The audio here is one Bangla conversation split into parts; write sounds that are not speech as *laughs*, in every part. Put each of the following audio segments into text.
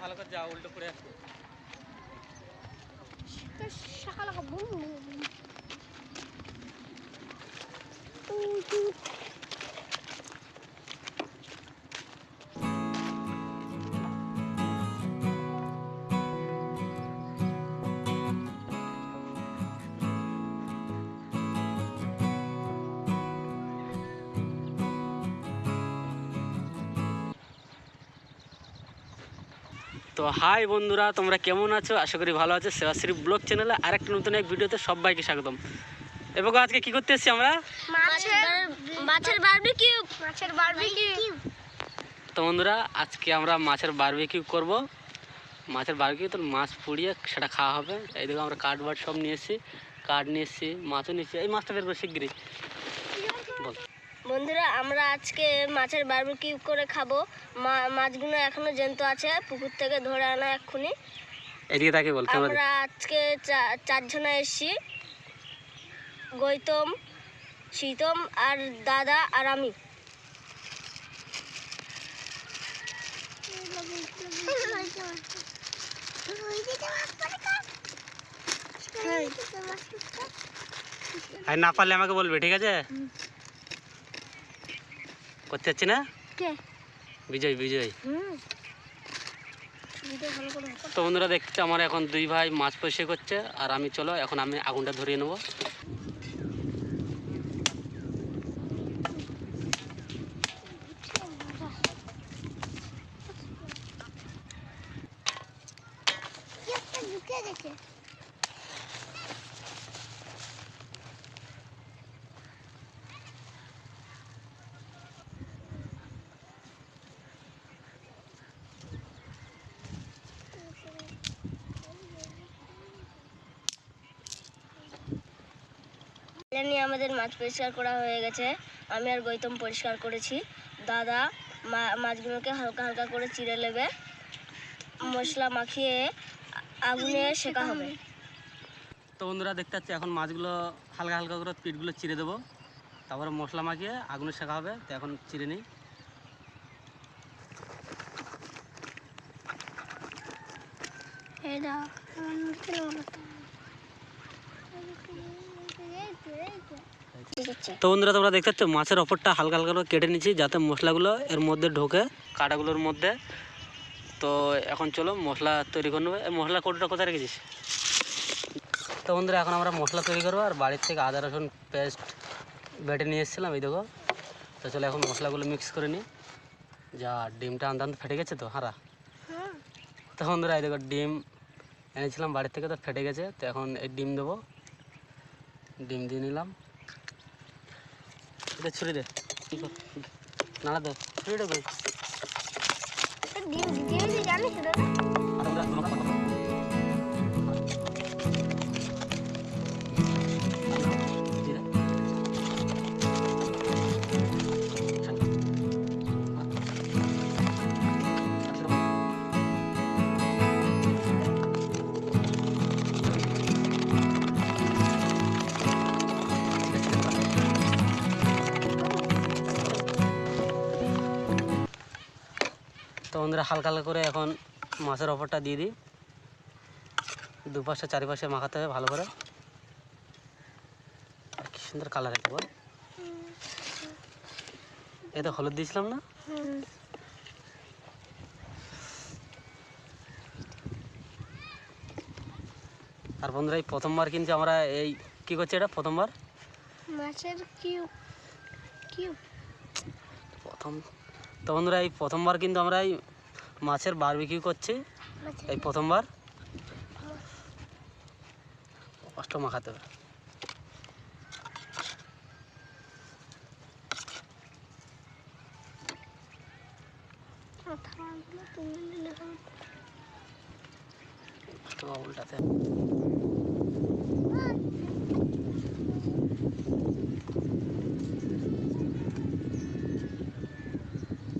ভালো করে যা উল্টো করে আসবে শালা বুম বুম তো হাই বন্ধুরা তোমরা কেমন আছো? আশা করি ভালো আছো। সেবাশ্রী ব্লগ চ্যানেলে আরেকটা নতুন এক ভিডিওতে সবাইকে স্বাগতম। এবং আজকে কি করতে এসেছি আমরা? মাছের মাছের বারবিকিউ মাছের বারবিকিউ তো বন্ধুরা আজকে আমরা মাছের বারবিকিউ করব। মাছের বারবিকিউ তো মাছ পুড়িয়ে সেটা খাওয়া হবে। এইদিকে আমরা কাঠ বাট সব নিয়ে এসেছি। কাঠ নিয়ে এসেছি মাছও নিয়ে এসেছি। এই মাছটা বের করে শিগগিরই বল। বন্ধুরা আমরা আজকে মাছের বারবিকিউ করে খাব। মা- মাছগুলো এখনও জ্যান্ত আছে পুকুর থেকে ধরে আনা এক্ষুনি। এদিকে তাকে বল আমরা আজকে চা- চারজনা এসেছি। গৌতম শীতম আর দাদা আর আমি। *laughs* আর না পারলে আমাকে বলবে ঠিক আছে? করতে যাচ্ছি না বিজয়। বিজয় তো বন্ধুরা দেখতে আমার এখন দুই ভাই মাছ পরিষ্কার করছে আর আমি চলো এখন আমি আগুনটা ধরিয়ে নেব। গেছে নিয়ে আমাদের মাছ পরিষ্কার করা হয়ে গেছে। আমি আর গৌতম পরিষ্কার করেছি। দাদা মা- মাছগুলোকে হালকা হালকা করে চিড়ে নেবে। মশলা মাখিয়ে আগুনে শেখা হবে। তো বন্ধুরা দেখতে পাচ্ছি এখন মাছগুলো হালকা হালকা করে পিঠগুলো চিড়ে দেবো। তারপরে মশলা মাখিয়ে আগুনে শেখা হবে তো এখন চিড়ে নিই। তো বন্ধুরা তোমরা দেখতে পাচ্ছ মাছের ওপরটা হালকা হালকা করে কেটে নিচ্ছি যাতে মশলাগুলো এর মধ্যে ঢোকে কাটাগুলোর মধ্যে। তো এখন চলো মশলা তৈরি করে নেবে। এই মশলা কৌটোটা কোথায় রেখেছিস? তো বন্ধুরা এখন আমরা মশলা তৈরি করব আর বাড়ির থেকে আদা রসুন পেস্ট বেটে নিয়ে এসেছিলাম এই দেখো। তো চলো এখন মশলাগুলো মিক্স করে নিই। যা ডিমটা আনতে আনতে ফেটে গেছে তো হারা। তো বন্ধুরা এই দেখো ডিম এনেছিলাম বাড়ির থেকে তো ফেটে গেছে। তো এখন এই ডিম দেবো। ডিম দিয়ে নিলাম। এটা ছুরি দে। নাড়া দে। ছুরি দে ভাই। তো বন্ধুরা হালকা হালকা করে এখন মাছের ওপরটা দিয়ে দিই। দুপাশে চারিপাশে মাখাতে হবে ভালো করে। কি সুন্দর কালার আছে বল। তো হলুদ দিয়েছিলাম না? আর বন্ধুরা এই প্রথমবার কিন্তু আমরা এই কি করছি এটা? প্রথমবার? মাছের কিউ কিউ প্রথম তো বন্ধুরা এই প্রথমবার কিন্তু আমরা এই মাছের বারবিকিউ করছি। এই প্রথমবার। কষ্ট মাখাতে হবে কষ্ট উল্টাতে হবে।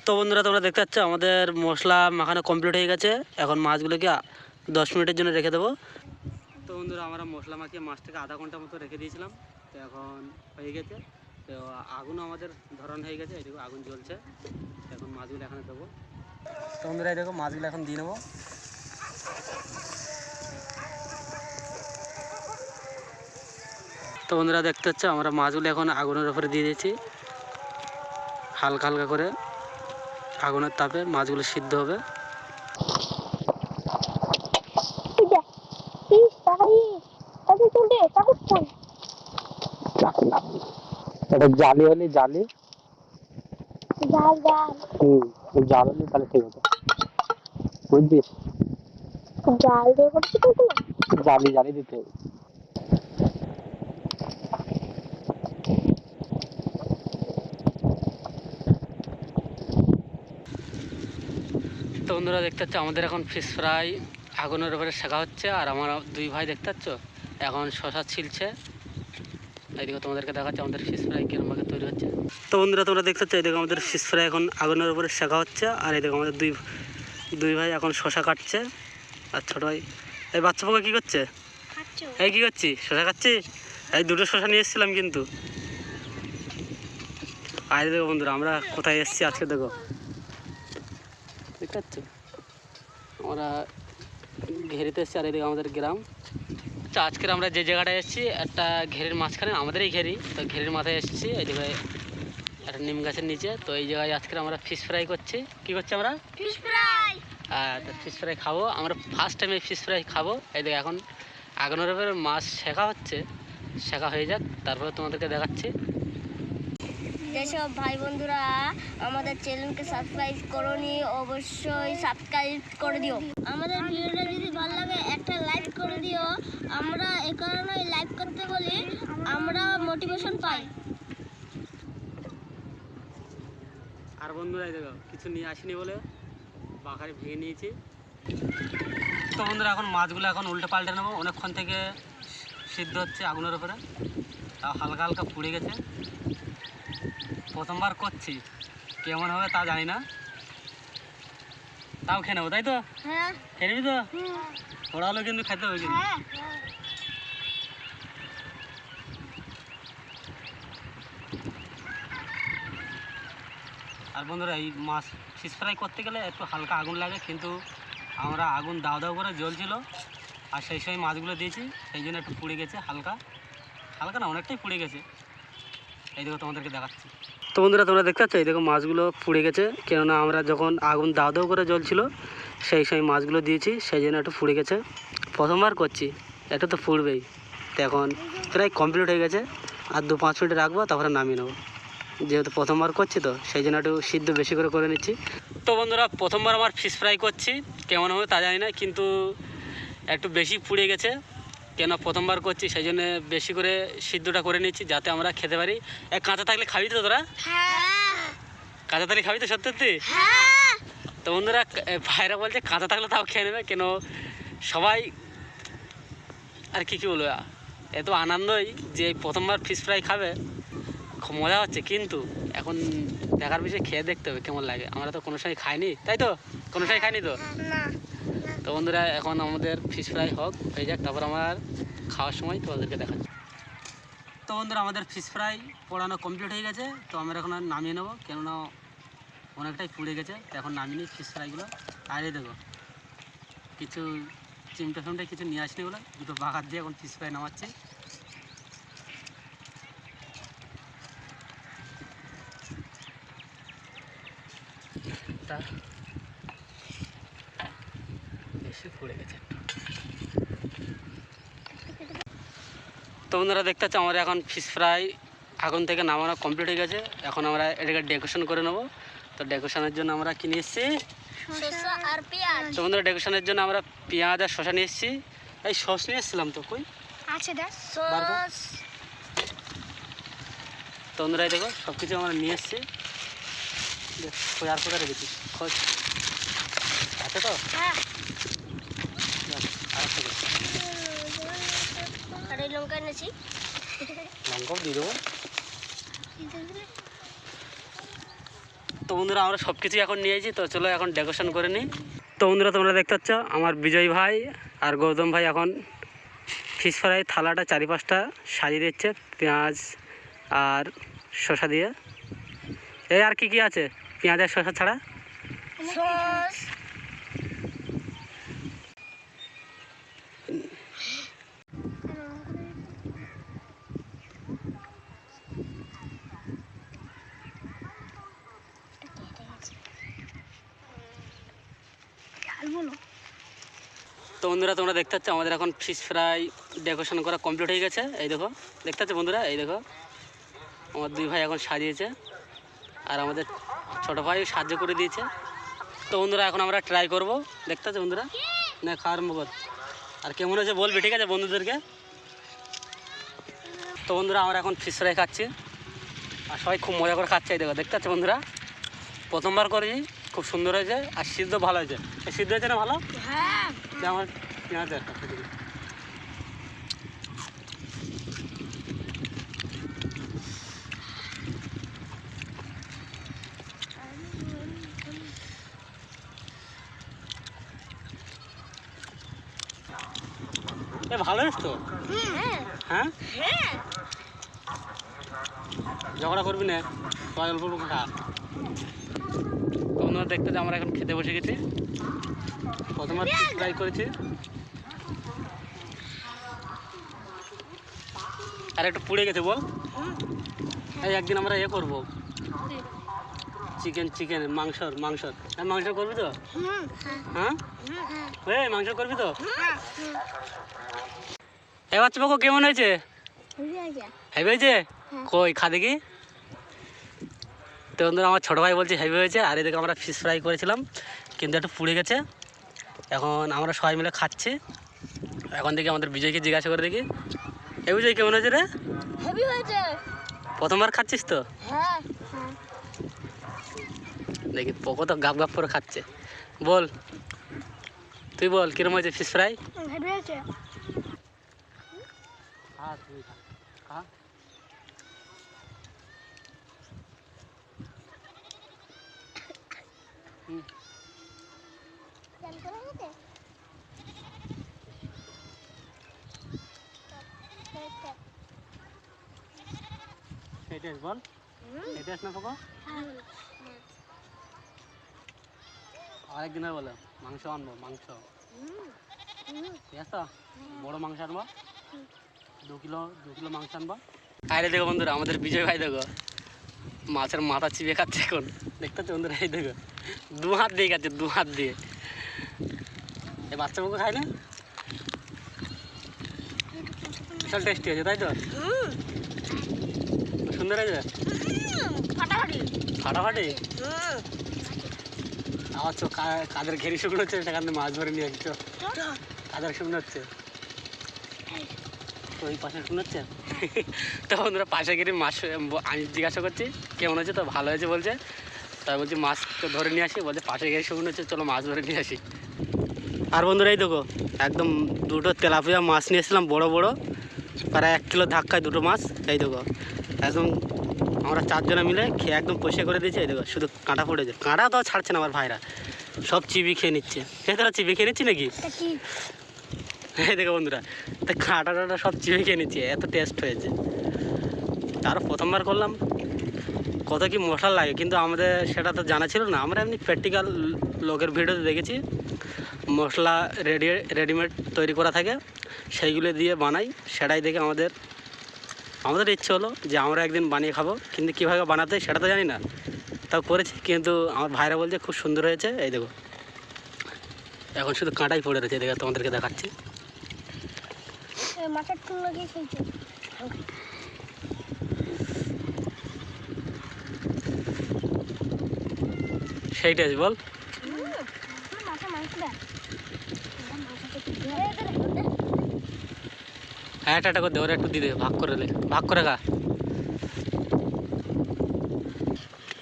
তো বন্ধুরা, তোমরা দেখতে পাচ্ছ, আমাদের মশলা মাখানো কমপ্লিট হয়ে গেছে। এখন মাছগুলোকে দশ মিনিটের জন্য রেখে দেবো। তো বন্ধুরা, আমরা মশলা মাখিয়ে মাছটাকে আধা ঘণ্টা মতো রেখে দিয়েছিলাম। তো এখন হয়ে গেছে। তো আগুনও আমাদের ধরন হয়ে গেছে এটুকু আগুন জ্বলছে। এখন মাছগুলো এখানে দেবো। তো বন্ধুরা, এই দেখো, মাছগুলো এখন দিয়ে নেব। তো বন্ধুরা, দেখতে হচ্ছে আমরা মাছগুলো এখন আগুনের উপরে দিয়ে দিয়েছি। হালকা হালকা করে। আগুনের তাপে মাছগুলো সিদ্ধ হবে। এটা জালি হলে জালি। জাল জাল হুম জাল হলে তাহলে ঠিক হতো বুঝছিস জাল দিয়ে করছি তো জালি জালি দিতে হবে। তো বন্ধুরা দেখতে পাচ্ছ আমাদের এখন ফিশ ফ্রাই আগুনের উপরে শেখা হচ্ছে আর আমার দুই ভাই দেখতে পাচ্ছ এখন শশা ছিলছে। এইদিকে তোমাদেরকে দেখাচ্ছে আমাদের ফিশ ফ্রাই কিরমভাবে তৈরি হচ্ছে। তো বন্ধুরা তোমরা দেখতে পাচ্ছ এইদিকে আমাদের ফিশ ফ্রাই এখন আগুনের উপরে শেখা হচ্ছে আর এইদিকে আমাদের দুই দুই ভাই এখন শশা কাটছে আর ছোটো ভাই এই বাচ্চা পোকা কী করছে? এই কী করছি শশা খাচ্ছি এই দুটো শশা নিয়ে এসেছিলাম কিন্তু। আরে দেখো বন্ধুরা আমরা কোথায় এসেছি আজকে দেখো। দেখতে পাচ্ছ আমরা ঘেরিতে এসেছি আর এদিকে আমাদের গ্রাম। তো আজকের আমরা যে জায়গাটায় এসেছি একটা ঘেরির মাঝখানে আমাদেরই ঘেরি তো ঘেরির মাথায় এসেছি এইদিকে একটা নিম গাছের নিচে। তো এই জায়গায় আজকে আমরা ফিশ ফ্রাই করছি। কী করছি আমরা? ফিশ ফ্রাই হ্যাঁ ফিশ ফ্রাই খাব। আমরা ফার্স্ট টাইম এই ফিশ ফ্রাই খাব। এই দেখো এখন আগুনের উপরে মাছ শেখা হচ্ছে। শেখা হয়ে যাক তারপরে তোমাদেরকে দেখাচ্ছি। যেসব ভাই বন্ধুরা, আমাদের চ্যানেলকে সাবস্ক্রাইব করনি, অবশ্যই সাবস্ক্রাইব করে দিও। আমাদের ভিডিওটা যদি ভালো লাগে, একটা লাইক করে দিও। আমরা এ কারণে লাইক করতে বলি, আমরা মোটিভেশন পাই। আর বন্ধুরা দেখো, কিছু নিয়ে আসিনি বলে বাঁকারে ভেঙে নিয়েছি। তো বন্ধুরা, এখন মাছগুলো এখন উল্টে পাল্টে নেব। অনেকক্ষণ থেকে সিদ্ধ হচ্ছে আগুনের উপরে। তাও হালকা হালকা পুড়ে গেছে। প্রথমবার করছি। কেমন হবে তা জানি না। তাও খেয়ে নেব তাই তো? হ্যাঁ। খেয়ে নিবি তো? ওরা হলেও কিন্তু খেতে হবে কিন্তু। হ্যাঁ আর বন্ধুরা এই মাছ ফিশ ফ্রাই করতে গেলে একটু হালকা আগুন লাগে কিন্তু আমরা আগুন দাও দাও করে জ্বলছিল। আর সেই সময় মাছগুলো দিয়েছি সেই জন্য একটু পুড়ে গেছে হালকা। হালকা না অনেকটাই পুড়ে গেছে। তো বন্ধুরা, তোমরা দেখতে পাচ্ছ? এই দেখো মাছগুলো পুড়ে গেছে। কেননা আমরা যখন আগুন দাও করে জ্বলছিল, সেই সময় মাছগুলো দিয়েছি, সেই জন্য একটু পুড়ে গেছে। প্রথমবার করছি, একটু তো পুড়বেই। এখন প্রায় কমপ্লিট হয়ে গেছে। আর দু পাঁচ মিনিট রাখব, তারপরে নামিয়ে নেব। যেহেতু প্রথমবার করছি তো, সেই জন্য একটু সিদ্ধ বেশি করে করে নিচ্ছি। তো বন্ধুরা, প্রথমবার আমার ফিশ ফ্রাই করছি। কেমন হবে তা জানি না, কিন্তু একটু বেশি পুড়ে গেছে। কেন প্রথমবার করছি, সেই জন্য বেশি করে সিদ্ধটা করে নিচ্ছি যাতে আমরা খেতে পারি। এক কাঁচা থাকলে খাবি তো তোরা? কাঁচা থাকলে খাবি তো সত্যি? তো বন্ধুরা ভাইরা বলছে কাঁচা থাকলে তাও খেয়ে নেবে, কেন সবাই আর কি কী বলব? এত আনন্দই যে প্রথমবার ফিশ ফ্রাই খাবে, খুব মজা হচ্ছে, কিন্তু এখন দেখার বিষয়ে খেয়ে দেখতে হবে, কেমন লাগে? আমরা তো কোনো সময় খাইনি, তাই তো? কোনো সময় খাইনি তো? বন্ধুরা, এখন আমাদের ফিশ ফ্রাই হোক, হয়ে যাক, তারপর আমার খাওয়ার সময় তোমাদেরকে দেখাচ্ছি। তো বন্ধুরা, আমাদের ফিশ ফ্রাই পোড়ানো কমপ্লিট হয়ে গেছে, তো আমরা এখন আর নামিয়ে নেব, কেননা অনেকটাই পুড়ে গেছে, তো এখন নামিয়ে নিই ফিশ ফ্রাইগুলো আর এই দেখো, কিছু চিমটা ফিমটা কিছু নিয়ে আসনি বলে, দুটো বাগার দিয়ে এখন ফিশ ফ্রাই নামাচ্ছি। তা বেশি পুড়ে গেছে। তো বন্ধুরা দেখতে পাচ্ছ আমার এখন ফিশ ফ্রাই আগুন থেকে নামানো কমপ্লিট হয়ে গেছে। এখন আমরা এটাকে ডেকোরেশন করে নেব। তো ডেকোরেশনের জন্য আমরা কিনে এসেছি? তো বন্ধুরা ডেকোরেশনের জন্য আমরা পেঁয়াজ আর শশা নিয়ে এসেছি। এই সস নিয়ে এসেছিলাম তো কই? আছে তো বন্ধুরা এই দেখো সব কিছু আমরা নিয়ে এসেছি। আর কোথায় রেখেছি খোঁজ। আছে তো? হ্যাঁ দেখ, আর একটা দে। আর এই লঙ্কা এনেছি। লঙ্কাও দিয়ে দেবো। তো বন্ধুরা আমরা সব কিছু এখন নিয়েছি তো চলো এখন ডেকোরেশন করে নিই। তো বন্ধুরা তোমরা দেখতে পাচ্ছ আমার বিজয় ভাই আর গৌতম ভাই এখন ফিশ ফ্রাই থালাটা চারিপাশটা সাজিয়ে দিচ্ছে পেঁয়াজ আর শসা দিয়ে। এই আর কি কি আছে? পেঁয়াজ আর শসা ছাড়া সস তো বন্ধুরা, তোমরা দেখতে পাচ্ছ আমাদের এখন ফিশ ফ্রাই ডেকোরেশন করা কমপ্লিট হয়ে গেছে। এই দেখো, দেখতে পাচ্ছ বন্ধুরা? এই দেখো, আমার দুই ভাই এখন সাজিয়েছে আর আমাদের ছোটো ভাই সাহায্য করে দিয়েছে। তো বন্ধুরা, এখন আমরা ট্রাই করব। দেখতে পাচ্ছ বন্ধুরা? না খাওয়ার মুখ আর কেমন হয়েছে বলবি, ঠিক আছে বন্ধুদেরকে? তো বন্ধুরা, আমরা এখন ফিশ ফ্রাই খাচ্ছি। আর সবাই খুব মজা করে খাচ্ছে, এই দেখো, দেখতে পাচ্ছ বন্ধুরা? প্রথমবার করেছি, খুব সুন্দর হয়েছে। আর সিদ্ধ ভালো হয়েছে। সিদ্ধ হয়েছে না ভালো? হ্যাঁ। আমার পেঁয়াজ একটা ভালো তো? হ্যাঁ? ঝগড়া করবি না, সবাই দেখতে যে আমরা এখন খেতে বসে গেছি। প্রথমবার ট্রাই করেছি। আর একটু পুড়ে গেছে বল। এই একদিন আমরা এ করব। চিকেন চিকেন মাংসর মাংসর। হ্যাঁ মাংস করবি তো? হ্যাঁ? হ্যাঁ। মাংস করবি তো? এ বাচ্চা কেমন হয়েছে? হেভি হয়েছে। কই খা দেখি। তো বন্ধুরা আমার ছোটো ভাই বলছে হেভি হয়েছে। আর এদিকে আমরা ফিশ ফ্রাই করেছিলাম। কিন্তু একটু পুড়ে গেছে। এখন আমরা সবাই মিলে খাচ্ছি। এখন দেখি আমাদের বিজয়কে জিজ্ঞাসা করে দেখি। এ বিজয় কেমন হয়েছে রে? প্রথমবার খাচ্ছিস তো? হ্যাঁ। দেখি পোকো তো গাপ গাপ করে খাচ্ছে। বল তুই বল কিরম হয়েছে ফিশ ফ্রাই হুম। এটাস বল। এটাস না পোকো আরেকদিনের বলে মাংস আনব মাংস। ঠিক আছে? তো? বড় মাংস আনব। দু কিলো দু কিলো মাংস আনব। আরে দেখো বন্ধুরা আমাদের বিজয় ভাই দেখো মাছের মাথা চিপে খাচ্ছে এখন। দেখতে পাচ্ছ বন্ধুরা এই দেখো দু হাত দিয়ে খাচ্ছে দু হাত দিয়ে। এই বাচ্চা মুখে খায় না? বিশাল টেস্টি হয়েছে তাই তো? হয়েছে ফাটাফাটি। আমার কাদের ঘেরি শুকনো হচ্ছে সেখান থেকে মাছ ধরে নিয়ে আসছি। কাদের শুকনো হচ্ছে? ওই পাশে শুকনো হচ্ছে? তো বন্ধুরা পাশে গিয়ে মাছ আমি জিজ্ঞাসা করছি কেমন হচ্ছে তো? ভালো হয়েছে বলছে? তাই বলছি মাছ তো ধরে নিয়ে আসি বলছে পাশে গিয়ে শুকনো হচ্ছে চলো মাছ ধরে নিয়ে আসি। আর বন্ধুরা এই দেখো একদম দুটো তেলাপিয়া মাছ নিয়ে এসেছিলাম বড় বড়। প্রায় এক কিলো ধাক্কায় দুটো মাছ এই দেখো। একদম আমরা চারজনে মিলে খেয়ে একদম পয়সা করে দিয়েছে এই দেখো শুধু কাঁটা পড়েছে কাঁটা তো ছাড়ছে না আমার ভাইরা। সব চিবি খেয়ে নিচ্ছে। খেয়ে তোরা চিবি খেয়ে নিচ্ছি নাকি? এই দেখো বন্ধুরা তা কাঁটা টাটা সব চিবি খেয়ে নিচ্ছে এত টেস্ট হয়েছে। তার প্রথমবার করলাম। কত কি মশলা লাগে কিন্তু আমাদের সেটা তো জানা ছিল না। আমরা এমনি প্র্যাকটিক্যাল লোকের ভিডিওতে দেখেছি। মশলা রেডি রেডিমেড তৈরি করা থাকে সেইগুলো দিয়ে বানাই। সেটাই দেখে আমাদের আমাদের ইচ্ছে হলো যে আমরা একদিন বানিয়ে খাব। কিন্তু কীভাবে বানাতে সেটা তো জানি না। তাও করেছি কিন্তু আমার ভাইরা বলছে খুব সুন্দর হয়েছে। এই দেখো এখন শুধু কাঁটাই পড়ে রয়েছে দেখে তোমাদেরকে দেখাচ্ছি। সেইটাই বল মাথা মাংসটা হ্যাঁ একটা একটা করে দে ওরা একটু দিয়ে দে ভাগ করে দে ভাগ করে খা।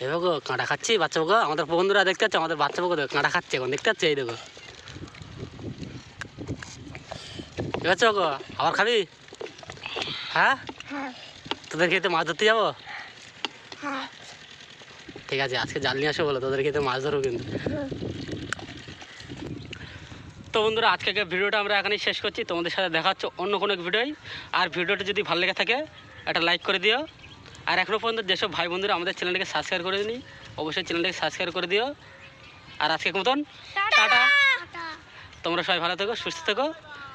এবার গো কাঁটা খাচ্ছি বাচ্চা গো আমাদের বন্ধুরা দেখতে পাচ্ছে আমাদের বাচ্চা গো দেখো কাঁটা খাচ্ছে এখন দেখতে পাচ্ছে এই দেখো। এবার গো আবার খাবি? হ্যাঁ? হ্যাঁ। তোদের খেতে মাছ ধরতে যাব? হ্যাঁ। ঠিক আছে আজকে জাল নিয়ে আসো বলো তোদের খেতে মাছ ধরবো কিন্তু। তো বন্ধুরা আজকে ভিডিওটা আমরা এখানেই শেষ করছি। তোমাদের সাথে দেখা হচ্ছে অন্য কোনো এক ভিডিওই। আর ভিডিওটা যদি ভালো লেগে থাকে একটা লাইক করে দিও। আর এখনও পর্যন্ত যেসব ভাই বন্ধুরা আমাদের চ্যানেলটাকে সাবস্ক্রাইব করে দিই অবশ্যই চ্যানেলটাকে সাবস্ক্রাইব করে দিও। আর আজকের মতন টাটা! তোমরা সবাই ভালো থেকো সুস্থ থেকো।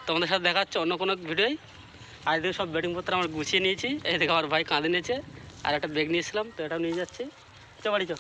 তোমাদের সাথে দেখা হচ্ছে অন্য কোনো ভিডিওই। আর এদিকে সব ব্যাটিং পত্র আমার গুছিয়ে নিয়েছি। এদিকে আমার ভাই কাঁদে নিয়েছে। আর একটা ব্যাগ নিয়েছিলাম তো এটাও নিয়ে যাচ্ছি। চো বাড়ি চো